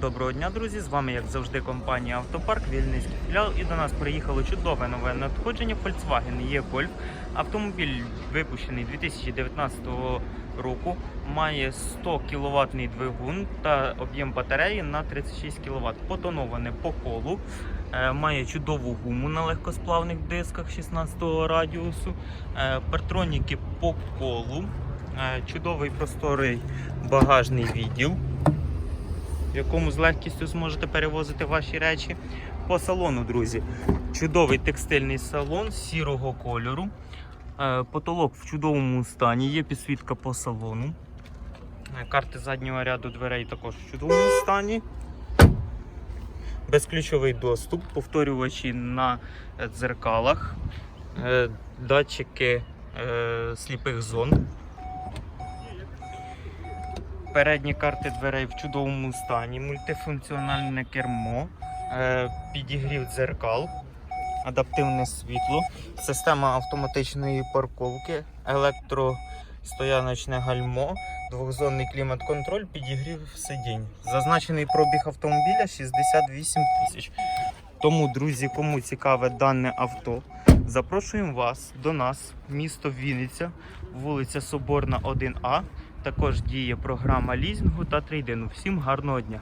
Доброго дня, друзі! З вами, як завжди, компанія Автопарк, Вільницький філіал. І до нас приїхало чудове нове надходження Volkswagen E-Golf. Автомобіль випущений 2019 року, має 100 кВт двигун та об'єм батареї на 36 кВт. Потоноване по колу, е, має чудову гуму на легкосплавних дисках 16 радіусу, е, партроніки по колу, е, чудовий просторий багажний відділ в якому з легкістю зможете перевозити ваші речі. По салону, друзі, чудовий текстильний салон сірого кольору. Е, Потолок в чудовому стані, є підсвітка по салону. Е, Карти заднього ряду дверей також в чудовому стані. Безключовий доступ, повторювачі на е, дзеркалах, датчики сліпих зон. Передні карти дверей в чудовому стані, мультифункціональне кермо, е, підігрів дзеркал, адаптивне світло, система автоматичної парковки, електростояночне гальмо, двохзонний клімат-контроль, підігрів сидінь. Зазначений пробіг автомобіля 68 тисяч. Тому, друзі, кому цікаве дане авто, запрошуємо вас до нас, місто Вінниця, вулиця Соборна, 1А. Також діє програма лізінгу та трейдингу. Всім гарного дня!